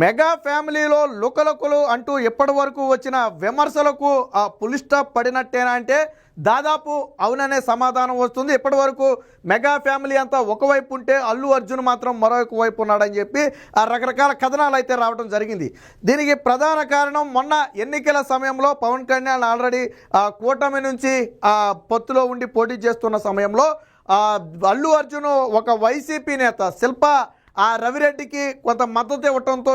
Mega ఫ్యామిలీలో లుకలుకలు అంటూ ఇప్పటి వరకు వచ్చిన విమర్శలకు ఆ పులి స్టాప్ పడినట్టేనా అంటే దాదాపు అవుననే సమాధానం వస్తుంది. ఇప్పటి వరకు మెగా ఫ్యామిలీ అంతా ఒకవైపు ఉంటే అల్లు అర్జున్ మాత్రం మరొక వైపు ఉన్నాడని చెప్పి ఆ రకరకాల కథనాలు అయితే రావడం జరిగింది. దీనికి ప్రధాన కారణం మొన్న ఎన్నికల సమయంలో పవన్ కళ్యాణ్ ఆల్రెడీ ఆ కూటమి నుంచి ఆ పొత్తులో ఉండి పోటీ చేస్తున్న సమయంలో అల్లు అర్జున్ ఒక వైసీపీ నేత శిల్ప ఆ రవిరెడ్డికి కొంత మద్దతు ఇవ్వటంతో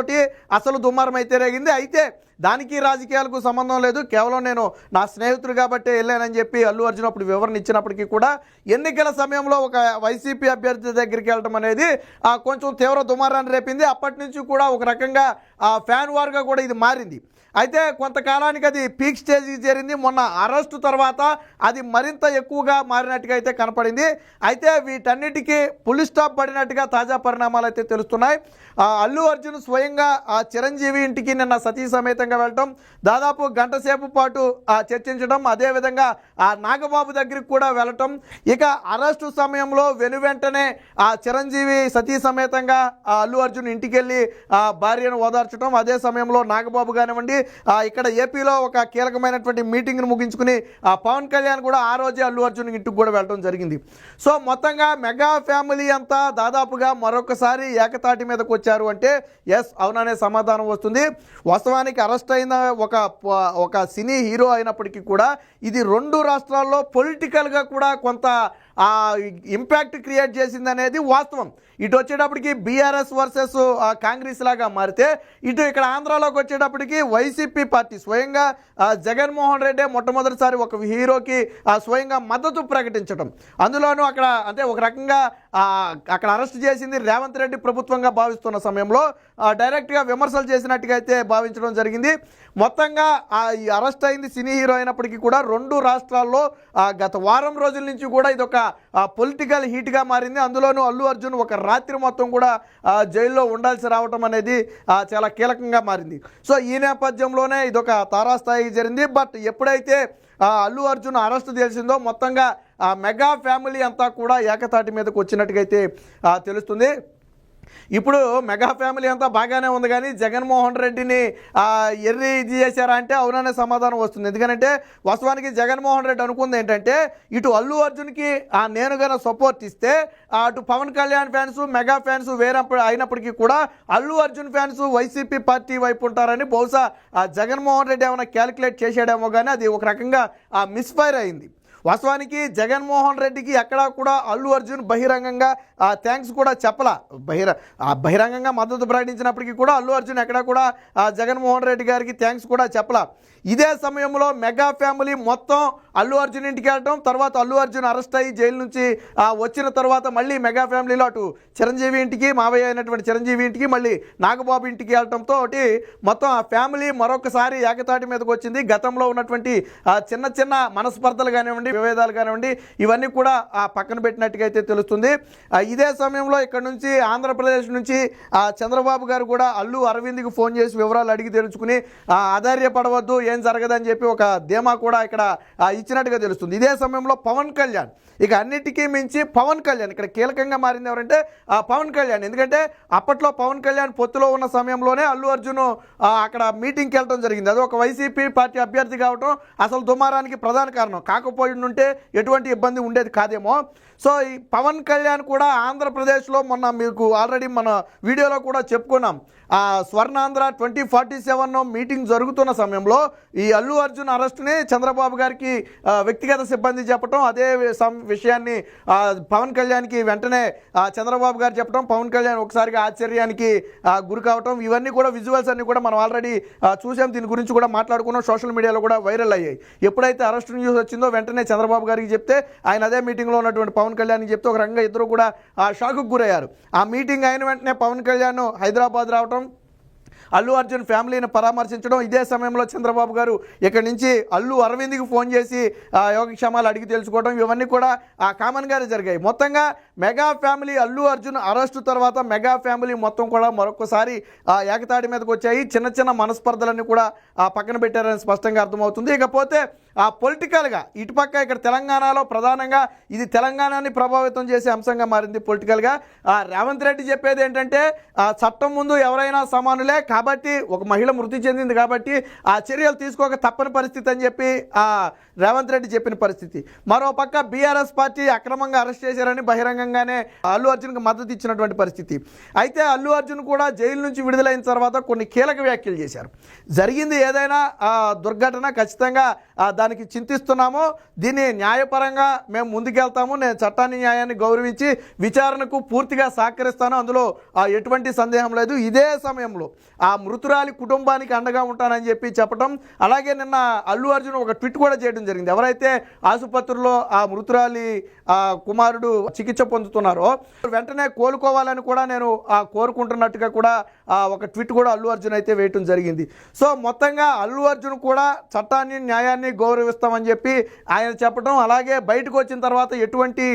అసలు దుమారం అయితే రేగింది. అయితే దానికి రాజకీయాలకు సంబంధం లేదు. కేవలం నేను నా స్నేహితుడు కాబట్టి వెళ్ళానని చెప్పి అల్లు అర్జున్ అప్పుడు వివరణ ఇచ్చినప్పటికీ కూడా ఎన్నికల సమయంలో ఒక వైసీపీ అభ్యర్థి దగ్గరికి వెళ్ళడం అనేది కొంచెం తీవ్ర దుమారాన్ని రేపింది. అప్పటి నుంచి కూడా ఒక రకంగా ఆ, ఫ్యాన్ వార్గా కూడా ఇది మారింది. అయితే కొంతకాలానికి అది పీక్ స్టేజ్కి చేరింది. మొన్న అరెస్టు తర్వాత అది మరింత ఎక్కువగా మారినట్టుగా అయితే కనపడింది. అయితే వీటన్నిటికీ పులి స్టాప్ పడినట్టుగా తాజా పరిణామాలు అయితే తెలుస్తున్నాయి. ఆ, అల్లు అర్జున్ స్వయంగా ఆ చిరంజీవి ఇంటికి నిన్న సతీ సమేతంగా వెళ్ళటం దాదాపు గంట సేపు పాటు ఆ, చర్చించడం అదేవిధంగా ఆ నాగబాబు దగ్గరికి కూడా వెళ్ళటం. ఇక అరెస్టు సమయంలో వెను వెంటనే ఆ చిరంజీవి సతీ సమేతంగా ఆ అల్లు అర్జున్ ఇంటికి వెళ్ళి ఆ భార్యను ఓదార్చడం అదే సమయంలో నాగబాబు కానివ్వండి ఇక్కడ ఏపీలో ఒక కీలకమైనటువంటి మీటింగ్ను ముగించుకుని ఆ పవన్ కళ్యాణ్ కూడా ఆ రోజే అల్లు అర్జున్ ఇంటికి కూడా వెళ్ళడం జరిగింది. సో మొత్తంగా మెగా ఫ్యామిలీ అంతా దాదాపుగా మరొకసారి ఏకతాటి మీదకు వచ్చారు అంటే ఎస్ అవుననే సమాధానం వస్తుంది. వాస్తవానికి అరెస్ట్ అయిన ఒక ఒక సినీ హీరో అయినప్పటికీ కూడా ఇది రెండు రాష్ట్రాల్లో పొలిటికల్గా కూడా కొంత ఇంపాక్ట్ క్రియేట్ చేసింది అనేది వాస్తవం. ఇటు వచ్చేటప్పటికి బీఆర్ఎస్ వర్సెస్ కాంగ్రెస్ లాగా మారితే ఇటు ఇక్కడ ఆంధ్రాలోకి వచ్చేటప్పటికి వైసీపీ పార్టీ స్వయంగా జగన్మోహన్ రెడ్డి మొట్టమొదటిసారి ఒక హీరోకి ఆ, స్వయంగా మద్దతు ప్రకటించడం అందులోనూ అక్కడ అంటే ఒక రకంగా అక్కడ అరెస్ట్ చేసింది రేవంత్ రెడ్డి ప్రభుత్వంగా భావిస్తున్న సమయంలో డైరెక్ట్గా విమర్శలు చేసినట్టుగా అయితే భావించడం జరిగింది. మొత్తంగా ఆ, ఈ అరెస్ట్ అయింది సినీ హీరో అయినప్పటికీ కూడా రెండు రాష్ట్రాల్లో గత వారం రోజుల నుంచి కూడా ఇది ఒక పొలిటికల్ హీట్గా మారింది. అందులోనూ అల్లు అర్జున్ ఒక రాత్రి మొత్తం కూడా జైల్లో ఉండాల్సి రావటం అనేది చాలా కీలకంగా మారింది. సో ఈ నేపథ్యంలోనే ఇది ఒక జరిగింది. బట్ ఎప్పుడైతే ఆ, అల్లు అర్జున్ అరెస్ట్ తెలిసిందో మొత్తంగా ఆ మెగా ఫ్యామిలీ అంతా కూడా ఏకతాటి మీదకి వచ్చినట్టుగైతే అయితే తెలుస్తుంది. ఇప్పుడు మెగా ఫ్యామిలీ అంతా బాగానే ఉంది కానీ జగన్మోహన్ రెడ్డిని ఎర్రి ఇది చేశారా అంటే అవుననే సమాధానం వస్తుంది. ఎందుకంటే వాస్తవానికి జగన్మోహన్ రెడ్డి అనుకుంది ఏంటంటే ఇటు అల్లు అర్జున్కి ఆ నేను గన సపోర్ట్ ఇస్తే అటు Pawan Kalyan fans mega fans వేరే అయినప్పటికీ కూడా Allu Arjun fans YCP party వైపు ఉంటారని బహుశా ఆ జగన్మోహన్ రెడ్డి ఏమైనా క్యాలిక్యులేట్ చేశాడేమో కానీ అది ఒక రకంగా మిస్ఫైర్ అయింది. వాస్తవానికి జగన్మోహన్ రెడ్డికి ఎక్కడా కూడా అల్లు అర్జున్ బహిరంగంగా ఆ థ్యాంక్స్ కూడా చెప్పలా. బహిర బహిరంగంగా మద్దతు ప్రకటించినప్పటికీ కూడా అల్లు అర్జున్ ఎక్కడా కూడా ఆ జగన్మోహన్ రెడ్డి గారికి థ్యాంక్స్ కూడా చెప్పలా. ఇదే సమయంలో మెగా ఫ్యామిలీ మొత్తం అల్లు అర్జున్ ఇంటికి వెళ్ళటం తర్వాత అల్లు అర్జున్ అరెస్ట్ అయ్యి జైలు నుంచి వచ్చిన తర్వాత మళ్ళీ మెగా ఫ్యామిలీలో అటు చిరంజీవి ఇంటికి మావయ్య అయినటువంటి చిరంజీవి ఇంటికి మళ్ళీ నాగబాబు ఇంటికి వెళ్ళటంతో ఒకటి మొత్తం ఆ ఫ్యామిలీ మరొకసారి ఏకతాటి మీదకి వచ్చింది. గతంలో ఉన్నటువంటి చిన్న చిన్న మనస్పర్ధలు కానివ్వండి విభేదాలు కానివ్వండి ఇవన్నీ కూడా ఆ పక్కన పెట్టినట్టుగా అయితే తెలుస్తుంది ఇదే సమయంలో ఇక్కడ నుంచి ఆంధ్రప్రదేశ్ నుంచి ఆ చంద్రబాబు గారు కూడా అల్లు అరవింద్కి ఫోన్ చేసి వివరాలు అడిగి తెలుసుకుని ఆధార్యపడవద్దు ఏం జరగదని చెప్పి ఒక ధీమా కూడా ఇక్కడ ఇచ్చినట్టుగా తెలుస్తుంది. ఇదే సమయంలో పవన్ కళ్యాణ్ ఇక అన్నిటికీ మించి పవన్ కళ్యాణ్ ఇక్కడ కీలకంగా మారింది ఎవరంటే ఆ పవన్ కళ్యాణ్. ఎందుకంటే అప్పట్లో పవన్ కళ్యాణ్ పొత్తులో ఉన్న సమయంలోనే అల్లు అర్జున్ అక్కడ మీటింగ్కి వెళ్ళడం జరిగింది. అది ఒక వైసీపీ పార్టీ అభ్యర్థి కావటం అసలు దుమారానికి ప్రధాన కారణం. కాకపోయి ఉంటే ఎటువంటి ఇబ్బంది ఉండేది కాదేమో. సో ఈ పవన్ కళ్యాణ్ కూడా ఆంధ్రప్రదేశ్లో మొన్న మీకు ఆల్రెడీ మన వీడియోలో కూడా చెప్పుకున్నాం. ఆ Swarnandhra twenty forty seven meeting జరుగుతున్న సమయంలో ఈ అల్లు అర్జున్ అరెస్ట్ని చంద్రబాబు గారికి వ్యక్తిగత సిబ్బంది చెప్పడం అదే వి- విషయాన్ని పవన్ కళ్యాణ్కి వెంటనే చంద్రబాబు గారు చెప్పడం పవన్ కళ్యాణ్ ఒకసారిగా ఆశ్చర్యానికి గురి కావటం ఇవన్నీ కూడా విజువల్స్ అన్ని కూడా మనం ఆల్రెడీ చూసాం. దీని గురించి కూడా మాట్లాడుకున్నాం. సోషల్ మీడియాలో కూడా వైరల్ అయ్యాయి. ఎప్పుడైతే అరెస్ట్ న్యూస్ వచ్చిందో వెంటనే చంద్రబాబు గారికి చెప్తే ఆయన అదే మీటింగ్లో ఉన్నటువంటి పవన్ కళ్యాణ్కి చెప్తే ఒక రకంగా ఇద్దరు కూడా ఆ షాక్కు గురయ్యారు. ఆ మీటింగ్ అయిన వెంటనే పవన్ కళ్యాణ్ హైదరాబాద్ రావటం అల్లు అర్జున్ ఫ్యామిలీని పరామర్శించడం ఇదే సమయంలో చంద్రబాబు గారు ఇక్కడి నుంచి అల్లు అరవింద్కి ఫోన్ చేసి ఆ, యోగక్షేమాలు అడిగి తెలుసుకోవడం ఇవన్నీ కూడా ఆ కామన్గానే జరిగాయి. మొత్తంగా mega family Allu Arjun arrest తర్వాత మెగా ఫ్యామిలీ మొత్తం కూడా మరొకసారి ఆ, ఏకతాటి మీదకి వచ్చాయి. చిన్న చిన్న మనస్పర్ధలన్నీ కూడా పక్కన పెట్టారని స్పష్టంగా అర్థమవుతుంది. ఇకపోతే పొలిటికల్గా ఇటుపక్క ఇక్కడ తెలంగాణలో ప్రధానంగా ఇది తెలంగాణని ప్రభావితం చేసే అంశంగా మారింది పొలిటికల్గా. ఆ రేవంత్ రెడ్డి చెప్పేది ఏంటంటే ఆ చట్టం ముందు ఎవరైనా సమానులే కాబట్టి ఒక మహిళ మృతి చెందింది కాబట్టి ఆ చర్యలు తీసుకోక తప్పని పరిస్థితి అని చెప్పి ఆ రేవంత్ రెడ్డి చెప్పిన పరిస్థితి. మరో పక్క బీఆర్ఎస్ పార్టీ అక్రమంగా అరెస్ట్ చేశారని బహిరంగంగానే అల్లు అర్జున్కి మద్దతు ఇచ్చినటువంటి పరిస్థితి. అయితే అల్లు అర్జున్ కూడా జైలు నుంచి విడుదలైన తర్వాత కొన్ని కీలక వ్యాఖ్యలు చేశారు. జరిగింది ఏదైనా ఆ, దుర్ఘటన ఖచ్చితంగా దాని దానికి చింతిస్తున్నాము దీన్ని న్యాయపరంగా మేము ముందుకెళ్తాము నేను చట్టాన్ని న్యాయాన్ని గౌరవించి విచారణకు పూర్తిగా సహకరిస్తాను. అందులో ఆ, ఎటువంటి సందేహం లేదు. ఇదే సమయంలో ఆ మృతురాలి కుటుంబానికి అండగా ఉంటానని చెప్పి చెప్పడం అలాగే నిన్న అల్లు అర్జున్ ఒక ట్విట్ కూడా చేయడం జరిగింది. ఎవరైతే ఆసుపత్రిలో ఆ మృతురాలి ఆ కుమారుడు చికిత్స పొందుతున్నారో వెంటనే కోలుకోవాలని కూడా నేను ఆ కోరుకుంటున్నట్టుగా కూడా ఒక ట్వీట్ కూడా అల్లు అర్జున్ అయితే వేయటం జరిగింది. సో మొత్తంగా అల్లు అర్జున్ కూడా చట్టాన్ని న్యాయాన్ని గౌరవిస్తామని చెప్పి ఆయన చెప్పడం అలాగే బయటకు వచ్చిన తర్వాత ఎటువంటి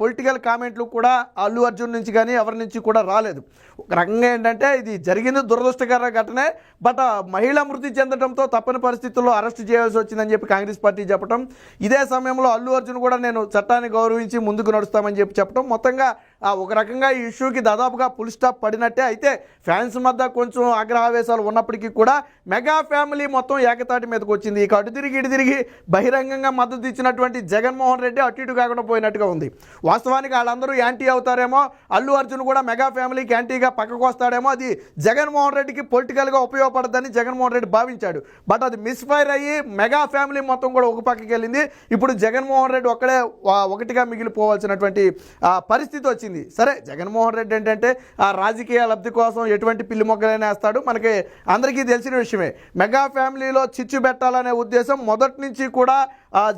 పొలిటికల్ కామెంట్లు కూడా అల్లు అర్జున్ నుంచి కానీ ఎవరి నుంచి కూడా రాలేదు. ఒక రకంగా ఏంటంటే ఇది జరిగింది దురదృష్టకర ఘటనే బట్ ఆ మహిళ మృతి చెందడంతో తప్పని పరిస్థితుల్లో అరెస్ట్ చేయాల్సి వచ్చిందని చెప్పి కాంగ్రెస్ పార్టీ చెప్పడం ఇదే సమయంలో అల్లు అర్జున్ కూడా నేను చట్టాన్ని గౌరవించి ముందుకు నడుస్తామని చెప్పి చెప్పడం మొత్తంగా ఒక రకంగా ఈ ఇష్యూకి దాదాపుగా ఫుల్ స్టాప్ పడినట్టే. అయితే ఫ్యాన్స్ మధ్య కొంచెం ఆగ్రహావేశాలు ఉన్నప్పటికీ కూడా మెగా ఫ్యామిలీ మొత్తం ఏకతాటి మీదకి వచ్చింది. ఇక అటు తిరిగి ఇటు తిరిగి బహిరంగంగా మద్దతు ఇచ్చినటువంటి జగన్మోహన్ రెడ్డి అటు ఇటు కాకుండా పోయినట్టుగా ఉంది. వాస్తవానికి వాళ్ళందరూ యాంటీ అవుతారేమో అల్లు అర్జున్ కూడా మెగా ఫ్యామిలీకి యాంటీగా పక్కకు వస్తాడేమో అది జగన్మోహన్ రెడ్డికి పొలిటికల్గా ఉపయోగపడదని జగన్మోహన్ రెడ్డి భావించాడు. బట్ అది మిస్ఫైర్ అయ్యి మెగా ఫ్యామిలీ మొత్తం కూడా ఒక పక్కకి వెళ్ళింది. ఇప్పుడు జగన్మోహన్ రెడ్డి ఒక్కడే ఒకటిగా మిగిలిపోవాల్సినటువంటి పరిస్థితి వచ్చింది. సరే జగన్మోహన్ రెడ్డి ఏంటంటే ఆ రాజకీయ లబ్ధి కోసం ఎటువంటి పిల్లి మొగ్గలైనా వేస్తాడు. మనకి అందరికీ తెలిసిన విషయమే. మెగా ఫ్యామిలీలో చిచ్చు పెట్టాలనే ఉద్దేశం మొదటి నుంచి కూడా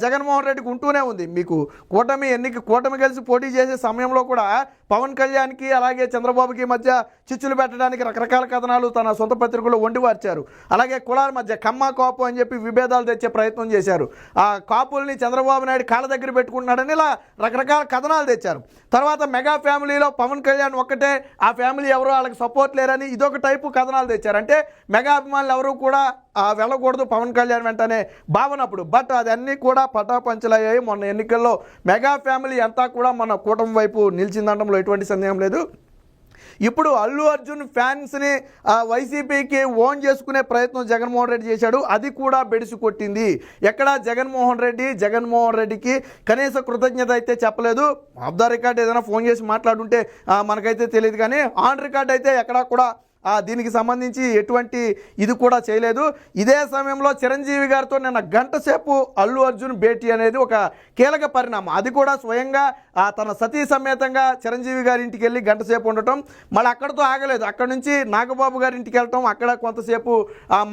జగన్మోహన్ రెడ్డికి ఉంటూనే ఉంది. మీకు కూటమి ఎన్నిక కూటమి కలిసి పోటీ చేసే సమయంలో కూడా పవన్ కళ్యాణ్కి అలాగే చంద్రబాబుకి మధ్య చిచ్చులు పెట్టడానికి రకరకాల కథనాలు తన సొంత పత్రికలో వండివార్చారు అలాగే కులాల మధ్య కమ్మ కాపు అని చెప్పి విభేదాలు తెచ్చే ప్రయత్నం చేశారు. ఆ కాపుల్ని చంద్రబాబు నాయుడు కాళ్ళ దగ్గర పెట్టుకుంటున్నాడని ఇలా రకరకాల కథనాలు తెచ్చారు. తర్వాత మెగా ఫ్యామిలీలో పవన్ కళ్యాణ్ ఒక్కటే ఆ ఫ్యామిలీ ఎవరు వాళ్ళకి సపోర్ట్ లేరని ఇదొక టైపు కథనాలు తెచ్చారు. అంటే మెగా అభిమానులు ఎవరు కూడా వెళ్ళకూడదు పవన్ కళ్యాణ్ వెంటనే భావన అప్పుడు. బట్ అదన్నీ కూడా పటాపంచలయ్యాయి. మొన్న ఎన్నికల్లో మెగా ఫ్యామిలీ అంతా కూడా మన కూటమి వైపు నిలిచిందనడంలో ఎటువంటి సందేహం లేదు. ఇప్పుడు అల్లు అర్జున్ ఫ్యాన్స్ని వైసీపీకి ఓన్ చేసుకునే ప్రయత్నం జగన్మోహన్ రెడ్డి చేశాడు. అది కూడా బెడిసి కొట్టింది. ఎక్కడ జగన్మోహన్ రెడ్డి జగన్మోహన్ రెడ్డికి కనీస కృతజ్ఞత అయితే చెప్పలేదు. ఆఫ్ ద రికార్డ్ ఏదైనా ఫోన్ చేసి మాట్లాడుంటే మనకైతే తెలియదు. కానీ ఆన్ రికార్డ్ అయితే ఎక్కడా కూడా దీనికి సంబంధించి ఎటువంటి ఇది కూడా చేయలేదు. ఇదే సమయంలో చిరంజీవి గారితో నిన్న గంట సేపు అల్లు అర్జున్ భేటీ అనేది ఒక కీలక పరిణామం. అది కూడా స్వయంగా తన సతీ సమేతంగా చిరంజీవి గారి ఇంటికి వెళ్ళి గంట సేపు ఉండటం. మళ్ళీ అక్కడితో ఆగలేదు. అక్కడ నుంచి నాగబాబు గారి ఇంటికి వెళ్ళటం అక్కడ కొంతసేపు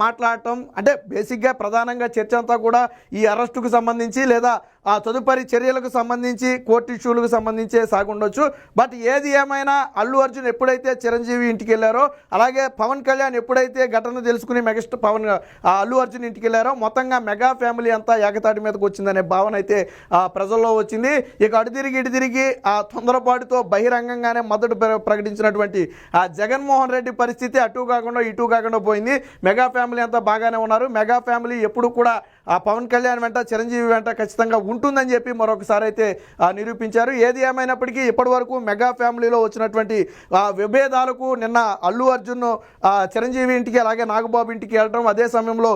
మాట్లాడటం. అంటే బేసిక్గా ప్రధానంగా చర్చ అంతా కూడా ఈ అరెస్టుకు సంబంధించి లేదా ఆ తదుపరి చర్యలకు సంబంధించి కోర్టు ఇష్యూలకు సంబంధించే సాగుండొచ్చు. బట్ ఏది ఏమైనా అల్లు అర్జున్ ఎప్పుడైతే చిరంజీవి ఇంటికి వెళ్ళారో అలాగే పవన్ కళ్యాణ్ ఎప్పుడైతే ఘటన తెలుసుకుని మెగాస్టార్ పవన్ అల్లు అర్జున్ ఇంటికి వెళ్ళారో మొత్తంగా మెగా ఫ్యామిలీ అంతా ఏకతాటి మీదకి వచ్చిందనే భావన అయితే ఆ ప్రజల్లో వచ్చింది. ఇక అటు తిరిగి ఇటు తిరిగి ఆ తొందరపాటుతో బహిరంగంగానే మద్దతు ప్రకటించినటువంటి ఆ జగన్మోహన్ రెడ్డి పరిస్థితి అటు కాకుండా ఇటు కాకుండా పోయింది. మెగా ఫ్యామిలీ అంతా బాగానే ఉన్నారు. మెగా ఫ్యామిలీ ఎప్పుడు కూడా ఆ పవన్ కళ్యాణ్ వెంట చిరంజీవి వెంట ఖచ్చితంగా ఉంటుందని చెప్పి మరొకసారి అయితే నిరూపించారు. ఏది ఏమైనప్పటికీ ఇప్పటి వరకు మెగా ఫ్యామిలీలో వచ్చినటువంటి విభేదాలకు నిన్న అల్లు అర్జున్ చిరంజీవి ఇంటికి అలాగే నాగబాబు ఇంటికి వెళ్ళడం అదే సమయంలో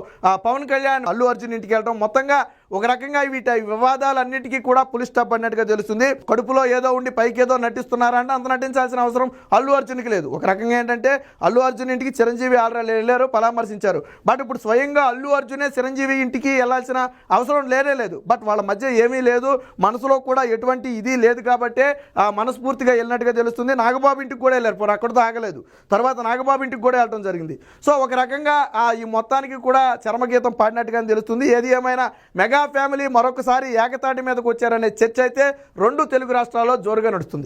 పవన్ కళ్యాణ్ అల్లు అర్జున్ ఇంటికి వెళ్ళడం మొత్తంగా ఒక రకంగా వీటి వివాదాలన్నిటికీ కూడా పులి స్టాప్ అన్నట్టుగా తెలుస్తుంది. కడుపులో ఏదో ఉండి పైకి ఏదో నటిస్తున్నారంటే అంత నటించాల్సిన అవసరం అల్లు అర్జున్కి లేదు. ఒక రకంగా ఏంటంటే అల్లు అర్జున్ ఇంటికి చిరంజీవి ఆల్రెడీ వెళ్ళారు పరామర్శించారు. బట్ ఇప్పుడు స్వయంగా అల్లు అర్జునే చిరంజీవి ఇంటికి వెళ్ళాల్సిన అవసరం లేనే లేదు. బట్ వాళ్ళ మధ్య ఏమీ లేదు. మనసులో కూడా ఎటువంటి ఇది లేదు కాబట్టే ఆ మనస్ఫూర్తిగా వెళ్ళినట్టుగా తెలుస్తుంది. నాగబాబు ఇంటికి కూడా వెళ్ళారు పోనీ అక్కడితో ఆగలేదు. తర్వాత నాగబాబు ఇంటికి కూడా వెళ్ళడం జరిగింది. సో ఒక రకంగా ఆ ఈ మొత్తానికి కూడా చర్మగీతం పాడినట్టుగానే తెలుస్తుంది. ఏది ఏమైనా మెగా ఫ్యామిలీ మరొకసారి ఏకతాటి మీదకు వచ్చారనే చర్చ అయితే రెండు తెలుగు రాష్ట్రాల్లో జోరుగా నడుస్తుంది.